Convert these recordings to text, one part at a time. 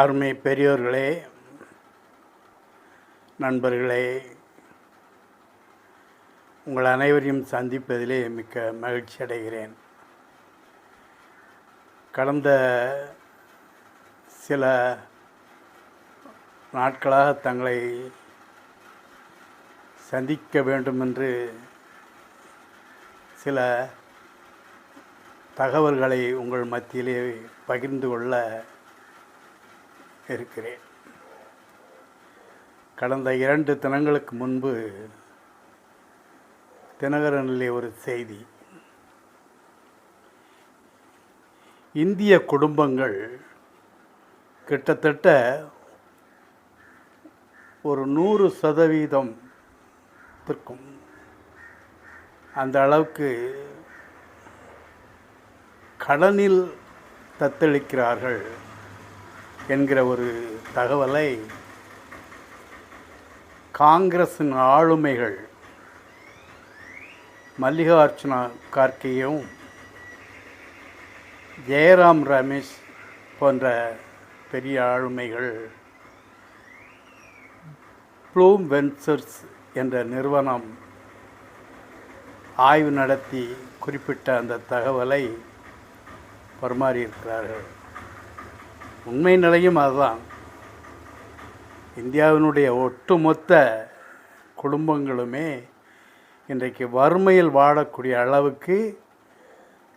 அருமை பெரியோர்களே நண்பர்களே உங்கள் அனைவரையும் சந்திப்பதிலே மிக்க மகிழ்ச்சி அடைகிறேன். கடந்த சில நாட்களாக தங்களை சந்திக்க வேண்டும் என்று சில தகவல்களை உங்கள் மத்தியிலே பகிர்ந்து கொள்ள இருக்கிறேன். கடந்த இரண்டு தினங்களுக்கு முன்பு தினகரனிலே ஒரு செய்தி. இந்திய குடும்பங்கள் கிட்டத்தட்ட ஒரு நூறு சதவீதம் இருக்கும் அந்த அளவுக்கு கடனில் தத்தளிக்கிறார்கள். என்கிற ஒரு தகவலை காங்கிரஸின் ஆளுமைகள் மல்லிகார்ஜுனா கார்கேயும் ஜெயராம் ரமேஷ் போன்ற பெரிய ஆளுமைகள் ப்ளூம் வென்சர்ஸ் என்ற நிறுவனம் ஆய்வு நடத்தி குறிப்பிட்ட அந்த தகவலை பரிமாறியிருக்கிறார்கள். உண்மை நிலையும் அதுதான். இந்தியாவினுடைய ஒட்டுமொத்த குடும்பங்களுமே இன்றைக்கு வறுமையில் வாழக்கூடிய அளவுக்கு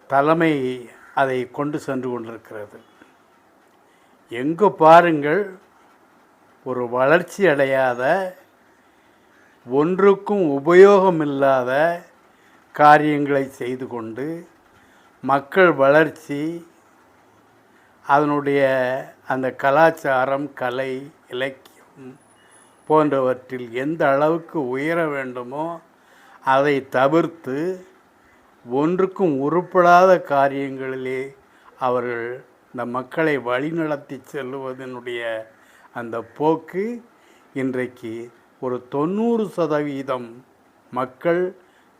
தலைமை அதை கொண்டு சென்று கொண்டிருக்கிறது. எங்கு பாருங்கள் ஒரு வளர்ச்சி அடையாத ஒன்றுக்கும் உபயோகமில்லாத காரியங்களை செய்து கொண்டு மக்கள் வளர்ச்சி அதனுடைய அந்த கலாச்சாரம் கலை இலக்கியம் போன்றவற்றில் எந்த அளவுக்கு உயர வேண்டுமோ அதை தவிர்த்து ஒன்றுக்கும் உருப்படாத காரியங்களிலே அவர்கள் இந்த மக்களை வழிநடத்தி செல்லுவதனுடைய அந்த போக்கு இன்றைக்கு ஒரு தொண்ணூறு சதவீதம் மக்கள்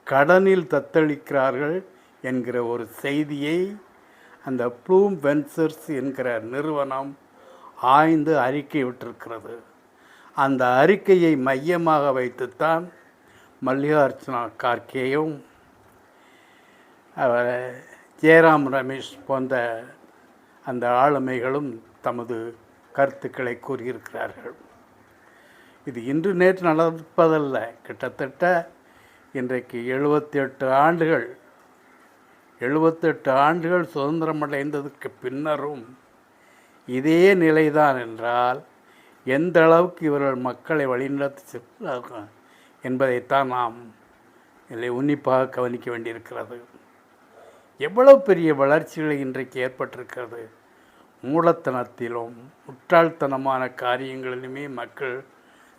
கடனில் தத்தளிக்கிறார்கள் என்கிற ஒரு செய்தியை அந்த ப்ளூம் வென்சர்ஸ் என்கிற நிறுவனம் ஆய்ந்து அறிக்கை விட்டிருக்கிறது. அந்த அறிக்கையை மையமாக வைத்துத்தான் மல்லிகார்ஜுனா கார்கேயும் அவர் ஜெயராம் ரமேஷ் போன்ற அந்த ஆளுமைகளும் தமது கருத்துக்களை கூறியிருக்கிறார்கள். இது இன்று நேற்று நடப்பதல்ல. கிட்டத்தட்ட இன்றைக்கு எழுபத்தி எட்டு ஆண்டுகள் எழுபத்தெட்டு ஆண்டுகள் சுதந்திரம் அடைந்ததுக்கு பின்னரும் இதே நிலைதான் என்றால் எந்த அளவுக்கு இவர்கள் மக்களை வழிநடத்தி செல்கிறார்கள் என்பதைத்தான் நாம் இதில் உன்னிப்பாக கவனிக்க வேண்டியிருக்கிறது. எவ்வளவு பெரிய வளர்ச்சிகள் இன்றைக்கு ஏற்பட்டிருக்கிறது. மூலத்தனத்திலும் முட்டாள்தனமான காரியங்களிலுமே மக்கள்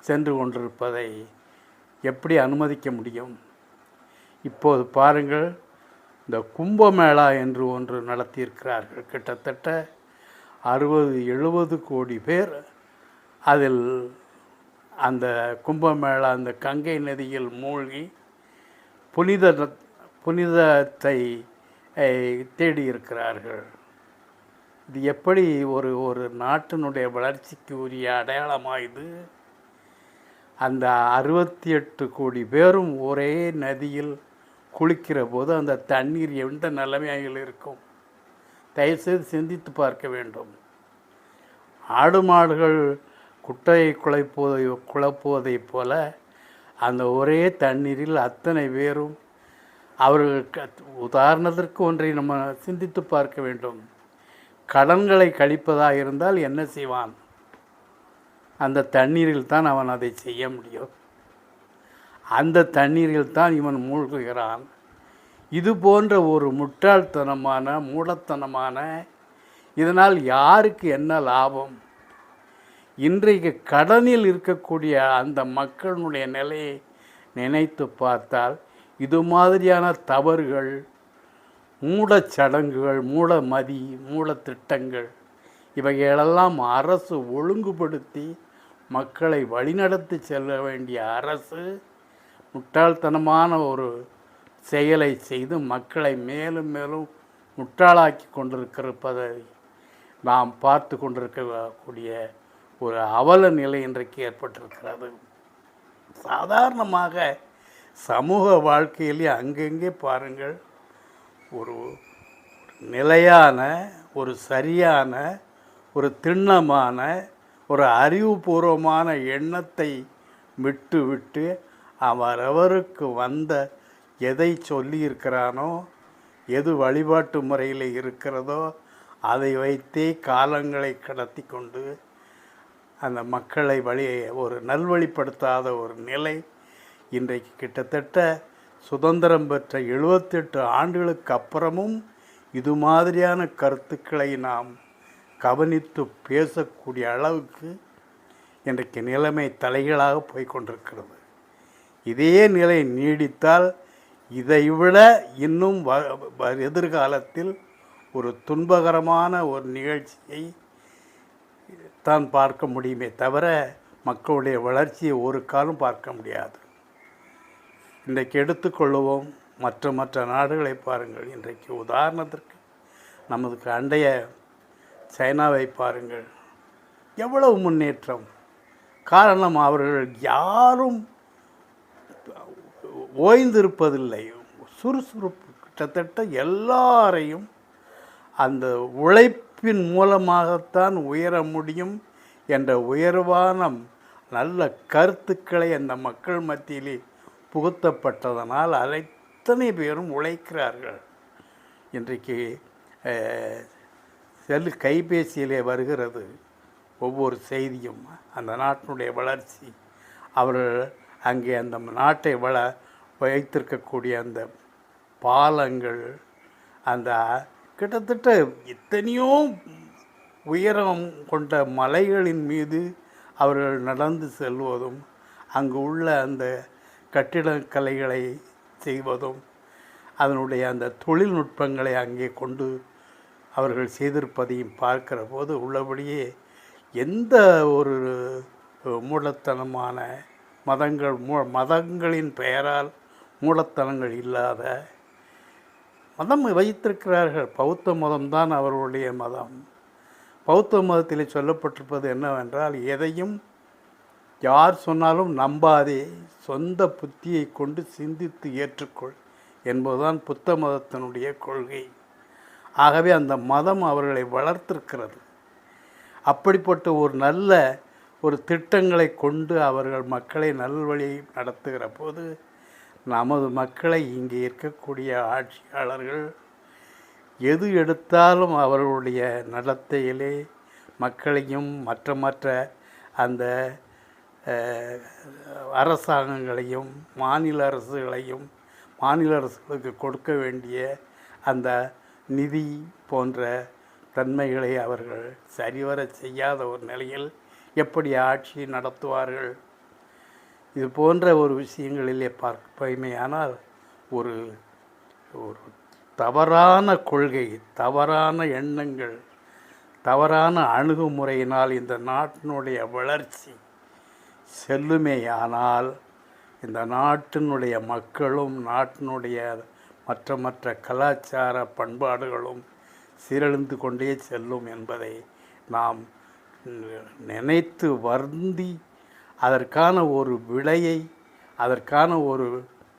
சென்று கொண்டிருப்பதை எப்படி அனுமதிக்க முடியும்? இப்போது பாருங்கள் இந்த கும்பமேளா என்று ஒன்று நடத்தியிருக்கிறார்கள். கிட்டத்தட்ட அறுபது எழுபது கோடி பேர் அதில் அந்த கும்பமேளா அந்த கங்கை நதியில் மூழ்கி புனித புனிதத்தை தேடி இருக்கிறார்கள் இது எப்படி ஒரு ஒரு நாட்டினுடைய வளர்ச்சிக்கு உரிய அடையாளமாக இது அந்த அறுபத்தி எட்டு கோடி பேரும் ஒரே நதியில் குளிக்கிற போது அந்த தண்ணீர் எந்த நிலைமையில் இருக்கும்? தயவுசெய்து சிந்தித்து பார்க்க வேண்டும். ஆடு மாடுகள் குட்டையை குழைப்போதை குழப்புவதைப் போல அந்த ஒரே தண்ணீரில் அத்தனை பேரும் அவர்கள் உதாரணத்திற்கு ஒன்றை நம்ம சிந்தித்து பார்க்க வேண்டும். கடன்களை கழிப்பதாக இருந்தால் என்ன செய்வான்? அந்த தண்ணீரில் தான் அவன் அதை செய்ய முடியும். அந்த தண்ணீரில் தான் இவன் மூழ்குகிறான். இது போன்ற ஒரு முட்டாள்தனமான மூடத்தனமான இதனால் யாருக்கு என்ன லாபம்? இன்றைக்கு கடனில் இருக்கக்கூடிய அந்த மக்களுடைய நிலையை நினைத்து பார்த்தால் இது மாதிரியான தவறுகள் மூடச்சடங்குகள் மூடமதி மூடத்திட்டங்கள் இவைகளெல்லாம் அரசு ஒழுங்குபடுத்தி மக்களை வழிநடத்தி செல்ல வேண்டிய அரசு முட்டாள்தனமான ஒரு செயலை செய்து மக்களை மேலும் மேலும் முட்டாளாக்கி கொண்டிருக்கிறப்பதை நாம் பார்த்து கொண்டிருக்கக்கூடிய ஒரு அவல நிலை இன்றைக்கு ஏற்பட்டிருக்கிறது. சாதாரணமாக சமூக வாழ்க்கையிலே அங்கங்கே பாருங்கள் ஒரு நிலையான ஒரு சரியான ஒரு திண்ணமான ஒரு அறிவுபூர்வமான எண்ணத்தை விட்டு விட்டு அவரவருக்கு வந்த எதை சொல்லியிருக்கிறானோ எது வழிபாட்டு முறையில் இருக்கிறதோ அதை வைத்தே காலங்களை கடத்தி கொண்டு அந்த மக்களை வழி ஒரு நல்வழிப்படுத்தாத ஒரு நிலை இன்றைக்கு கிட்டத்தட்ட சுதந்திரம் பெற்ற எழுபத்தெட்டு ஆண்டுகளுக்கு அப்புறமும் இது மாதிரியான கருத்துக்களை நாம் கவனித்து பேசக்கூடிய அளவுக்கு இன்றைக்கு நிலைமை தலைகளாக போய்கொண்டிருக்கிறது இதே நிலை நீடித்தால் இதைவிட இன்னும் வ வ- எதிர்காலத்தில் ஒரு துன்பகரமான ஒரு நிகழ்ச்சியை தான் பார்க்க முடியுமே தவிர மக்களுடைய வளர்ச்சியை ஒரு காலம் பார்க்க முடியாது. இன்றைக்கு எடுத்துக்கொள்ளுவோம் மற்ற மற்ற நாடுகளை பாருங்கள். இன்றைக்கு உதாரணத்திற்கு நமதுக்கு அண்டைய சைனாவை பாருங்கள். எவ்வளவு முன்னேற்றம். காரணம் அவர்கள் யாரும் ஓய்ந்திருப்பதில்லை. சுறுசுறுப்பு கிட்டத்தட்ட எல்லாரையும் அந்த உழைப்பின் மூலமாகத்தான் உயர முடியும் என்ற உயர்வான நல்ல கருத்துக்களை அந்த மக்கள் மத்தியிலே புகுத்தப்பட்டதனால் அத்தனை பேரும் உழைக்கிறார்கள். இன்றைக்கு செல் கைபேசியிலே வருகிறது ஒவ்வொரு செய்தியும். அந்த நாட்டினுடைய வளர்ச்சி. அவர்கள் அங்கே அந்த நாட்டை வள வைத்திருக்கக்கூடிய அந்த பாலங்கள் அந்த கிட்டத்தட்ட எத்தனையோ உயரம் கொண்ட மலைகளின் மீது அவர்கள் நடந்து செல்வதும் அங்கு உள்ள அந்த கட்டிடக்கலைகளை செய்வதும் அதனுடைய அந்த தொழில்நுட்பங்களை அங்கே கொண்டு அவர்கள் செய்திருப்பதையும் பார்க்கிற போது உள்ளபடியே எந்த ஒரு மூலத்தனமான மதங்கள் மூ மதங்களின் பெயரால் மூலத்தலங்கள் இல்லாத மதம் வைத்திருக்கிறார்கள். பௌத்த மதம்தான் அவர்களுடைய மதம். பௌத்த மதத்தில் சொல்லப்பட்டிருப்பது என்னவென்றால் எதையும் யார் சொன்னாலும் நம்பாதே. சொந்த புத்தியை கொண்டு சிந்தித்து ஏற்றுக்கொள் என்பதுதான் புத்த மதத்தினுடைய கொள்கை. ஆகவே அந்த மதம் அவர்களை வளர்த்திருக்கிறது. அப்படிப்பட்ட ஒரு நல்ல ஒரு திட்டங்களை கொண்டு அவர்கள் மக்களை நல்வழி நடத்துகிற போது நமது மக்களை இங்கே இருக்கக்கூடிய ஆட்சியாளர்கள் எது எடுத்தாலும் அவர்களுடைய நடத்தையிலே மக்களையும் மற்ற மற்ற அந்த அரசாங்கங்களையும் மாநில அரசுகளையும் மாநில அரசுகளுக்கு கொடுக்க வேண்டிய அந்த நிதி போன்ற தன்மைகளை அவர்கள் சரிவர செய்யாத ஒரு நிலையில் எப்படி ஆட்சி நடத்துவார்கள் இது போன்ற ஒரு விஷயங்களிலே பார்ப்பமையானால் ஒரு ஒரு தவறான கொள்கை தவறான எண்ணங்கள் தவறான அணுகுமுறையினால் இந்த நாட்டினுடைய வளர்ச்சி செல்லுமேயானால் இந்த நாட்டினுடைய மக்களும் நாட்டினுடைய மற்ற மற்ற கலாச்சார பண்பாடுகளும் சீரழிந்து கொண்டே செல்லும் என்பதை நாம் நினைத்து வருந்தி அதற்கான ஒரு விலையை அதற்கான ஒரு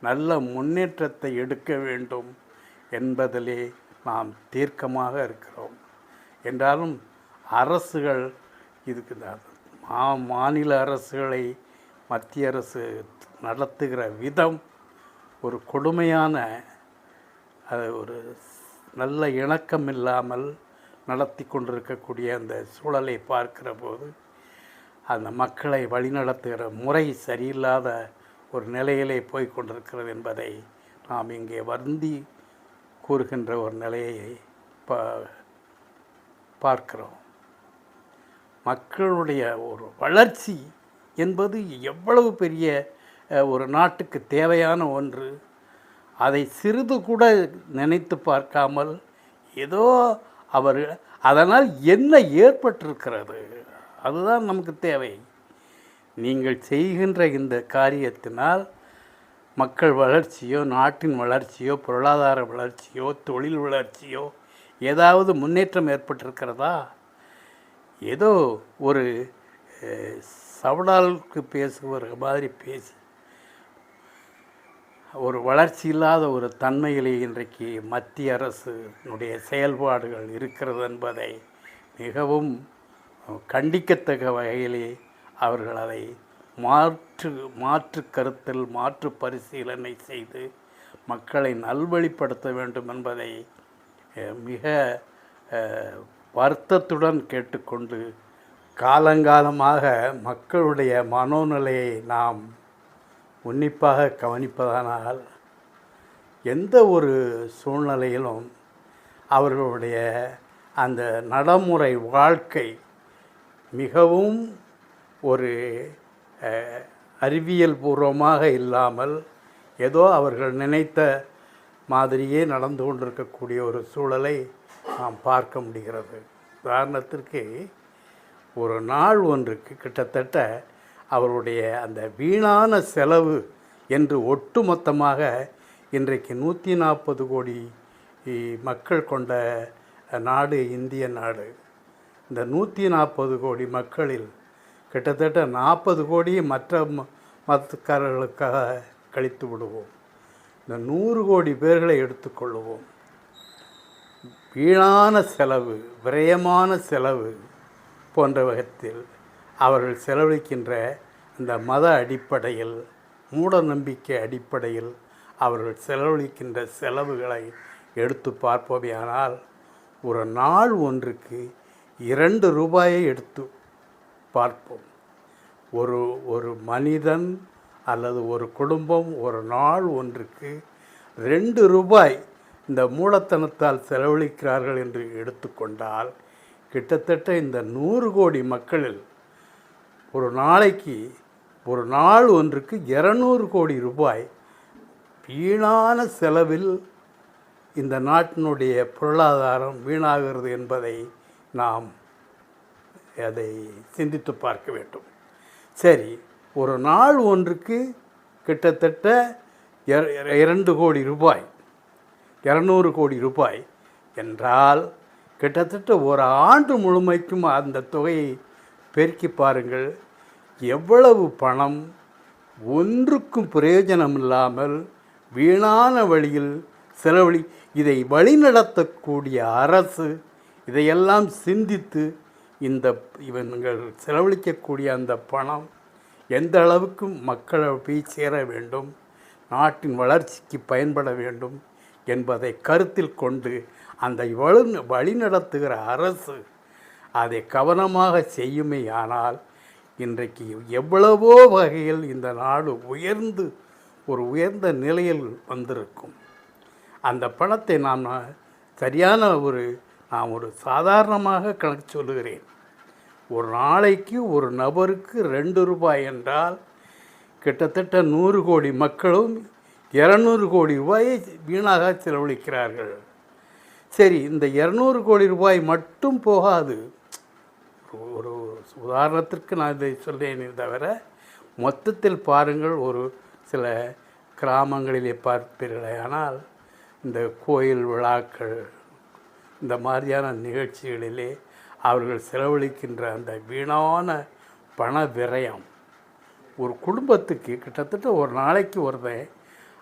நல்ல முன்னேற்றத்தை எடுக்க வேண்டும் என்பதிலே நாம் தீர்க்கமாக இருக்கிறோம். என்றாலும் அரசுகள் இதுக்கு மா மாநில அரசுகளை மத்திய அரசு நடத்துகிற விதம் ஒரு கொடுமையான அது ஒரு நல்ல இணக்கம் இல்லாமல் நடத்தி கொண்டிருக்கக்கூடிய அந்த சூழலை பார்க்கிற போது அந்த மக்களை வழிநடத்துகிற முறை சரியில்லாத ஒரு நிலையிலே போய் கொண்டிருக்கிறது என்பதை நாம் இங்கே வருந்தி கூறுகின்ற ஒரு நிலையை பா பார்க்கிறோம். மக்களுடைய ஒரு வளர்ச்சி என்பது எவ்வளவு பெரிய ஒரு நாட்டுக்கு தேவையான ஒன்று. அதை சிறிது கூட நினைத்து பார்க்காமல் ஏதோ அவர் அதனால் என்ன ஏற்பட்டிருக்கிறது? அதுதான் நமக்கு தேவை. நீங்கள் செய்கின்ற இந்த காரியத்தினால் மக்கள் வளர்ச்சியோ நாட்டின் வளர்ச்சியோ பொருளாதார வளர்ச்சியோ தொழில் வளர்ச்சியோ ஏதாவது முன்னேற்றம் ஏற்பட்டிருக்கிறதா? ஏதோ ஒரு சவடாலுக்கு பேசுகிற மாதிரி பேசி. ஒரு வளர்ச்சி இல்லாத ஒரு தன்மையிலே இன்றைக்கு மத்திய அரசுனுடைய செயல்பாடுகள் இருக்கிறது என்பதை மிகவும் கண்டிக்கத்தக்க வகையிலே அவர்கள் அதை மாற்று மாற்று கருத்தில் மாற்று பரிசீலனை செய்து மக்களை நல்வழிப்படுத்த வேண்டும் என்பதை மிக வருத்தத்துடன் கேட்டுக்கொண்டு காலங்காலமாக மக்களுடைய மனோநிலையை நாம் உன்னிப்பாக கவனிப்பதானால் எந்த ஒரு சூழ்நிலையிலும் அவர்களுடைய அந்த நடைமுறை வாழ்க்கை மிகவும் ஒரு அறிவியல் பூர்வமாக இல்லாமல் ஏதோ அவர்கள் நினைத்த மாதிரியே நடந்து கொண்டிருக்கக்கூடிய ஒரு சூழலை நாம் பார்க்க முடிகிறது. உதாரணத்திற்கு ஒரு நாள் ஒன்றுக்கு கிட்டத்தட்ட அவருடைய அந்த வீணான செலவு என்று ஒட்டுமொத்தமாக இன்றைக்கு நூற்றி நாற்பது கோடி மக்கள் கொண்ட நாடு இந்திய நாடு. இந்த நூற்றி நாற்பது கோடி மக்களில் கிட்டத்தட்ட நாற்பது கோடி மற்ற ம- மதக்காரர்களுக்காக கழித்து விடுவோம். இந்த நூறு கோடி பேர்களை எடுத்துக்கொள்வோம் வீணான செலவு விரயமான செலவு போன்ற வகத்தில் அவர்கள் செலவழிக்கின்ற இந்த மத அடிப்படையில் மூட நம்பிக்கை அடிப்படையில் அவர்கள் செலவழிக்கின்ற செலவுகளை எடுத்து பார்ப்போமேயானால் ஒரு நாள் ஒன்றுக்கு இரண்டு ரூபாயை எடுத்து பார்ப்போம். ஒரு ஒரு மனிதன் அல்லது ஒரு குடும்பம் ஒரு நாள் ஒன்றுக்கு ரெண்டு ரூபாய் இந்த மூலத்தனத்தால் செலவழிக்கிறார்கள் என்று எடுத்துக்கொண்டால் கிட்டத்தட்ட இந்த நூறு கோடி மக்களில் ஒரு நாளைக்கு ஒரு நாள் ஒன்றுக்கு இரநூறு கோடி ரூபாய் வீணான செலவில் இந்த நாட்டினுடைய பொருளாதாரம் வீணாகிறது என்பதை நாம் அதை சிந்தித்து பார்க்க வேண்டும். சரி ஒரு நாள் ஒன்றுக்கு கிட்டத்தட்ட இரண்டு கோடி ரூபாய் இரநூறு கோடி ரூபாய் என்றால் கிட்டத்தட்ட ஒரு ஆண்டு முழுமைக்கும் அந்த தொகையை பெருக்கி பாருங்கள். எவ்வளவு பணம் ஒன்றுக்கும் பிரயோஜனம் இல்லாமல் வீணான வழியில் செலவழி இதை வழிநடத்தக்கூடிய அரசு இதையெல்லாம் சிந்தித்து இந்த இவங்கள் செலவழிக்கக்கூடிய அந்த பணம் எந்த அளவுக்கு மக்களை போய் சேர வேண்டும் நாட்டின் வளர்ச்சிக்கு பயன்பட வேண்டும் என்பதை கருத்தில் கொண்டு அந்த வழி வழிநடத்துகிற அரசு அதை கவனமாக செய்யுமே ஆனால் இன்றைக்கு எவ்வளவோ வகையில் இந்த நாடு உயர்ந்து ஒரு உயர்ந்த நிலையில் வந்திருக்கும். அந்த பணத்தை நாம் சரியான ஒரு நான் ஒரு சாதாரணமாக கணக்கு சொல்லுகிறேன். ஒரு நாளைக்கு ஒரு நபருக்கு ரெண்டு ரூபாய் என்றால் கிட்டத்தட்ட நூறு கோடி மக்களும் இரநூறு கோடி ரூபாயை வீணாக செலவழிக்கிறார்கள். சரி இந்த இரநூறு கோடி ரூபாய் மட்டும் போகாது. ஒரு உதாரணத்திற்கு நான் இதை சொல்லேனே தவிர மொத்தத்தில் பாருங்கள் ஒரு சில கிராமங்களிலே பார்ப்பீர்களே ஆனால் இந்த கோயில் விழாக்கள் இந்த மாதிரியான நிகழ்ச்சிகளிலே அவர்கள் செலவழிக்கின்ற அந்த வீணான பண விரயம். ஒரு குடும்பத்துக்கு கிட்டத்தட்ட ஒரு நாளைக்கு ஒருத்தன்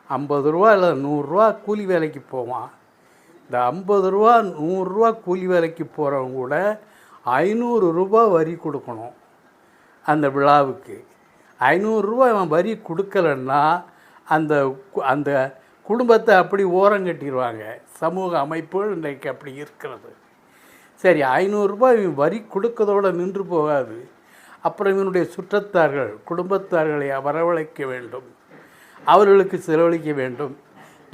ஐம்பது ரூபா இல்லை நூறுரூவா கூலி வேலைக்கு போவான். இந்த ஐம்பது ரூபா நூறுரூவா கூலி வேலைக்கு போகிறவங்க கூட ஐநூறு ரூபா வரி கொடுக்கணும் அந்த விழாவுக்கு. ஐநூறுரூவா அவன் வரி கொடுக்கலன்னா அந்த கு- அந்த குடும்பத்தை அப்படி ஓரங்கட்டிடுவாங்க. சமூக அமைப்புகள் இன்றைக்கு அப்படி இருக்கிறது. சரி ஐநூறுரூபா இவன் வரி கொடுக்கதோடு நின்று போகாது. அப்புறம் இவனுடைய சுற்றத்தார்கள் குடும்பத்தார்களை வரவழைக்க வேண்டும். அவர்களுக்கு செலவழிக்க வேண்டும்.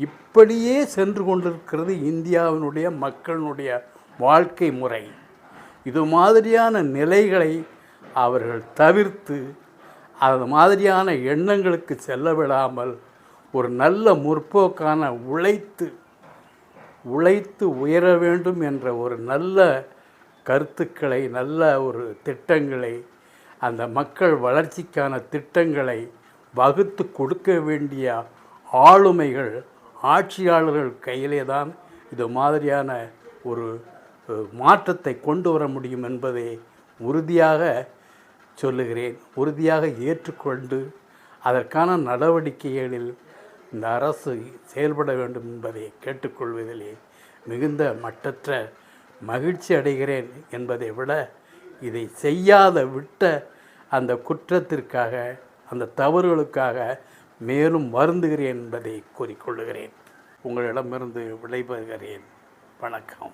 இப்படியே சென்று கொண்டிருக்கிறது இந்தியாவினுடைய மக்களினுடைய வாழ்க்கை முறை. இது மாதிரியான நிலைகளை அவர்கள் தவிர்த்து அது மாதிரியான எண்ணங்களுக்கு செல்ல விடாமல் ஒரு நல்ல முற்போக்கான உழைத்து உழைத்து உயர வேண்டும் என்ற ஒரு நல்ல கருத்துக்களை நல்ல ஒரு திட்டங்களை அந்த மக்கள் வளர்ச்சிக்கான திட்டங்களை வகுத்து கொடுக்க வேண்டிய ஆளுமைகள் ஆட்சியாளர்கள் கையிலே தான் இது மாதிரியான ஒரு மாற்றத்தை கொண்டு வர முடியும் என்பதை உறுதியாக சொல்லுகிறேன். உறுதியாக ஏற்றுக்கொண்டு அதற்கான நடவடிக்கைகளில் இந்த அரசு செயல்பட வேண்டும் என்பதை கேட்டுக்கொள்வதிலே மிகுந்த மட்டற்ற மகிழ்ச்சி அடைகிறேன் என்பதை விட இதை செய்யாத விட்ட அந்த குற்றத்திற்காக அந்த தவறுகளுக்காக மேலும் வருந்துகிறேன் என்பதை கூறிக்கொள்ளுகிறேன். உங்களிடமிருந்து விடைபெறுகிறேன். வணக்கம்.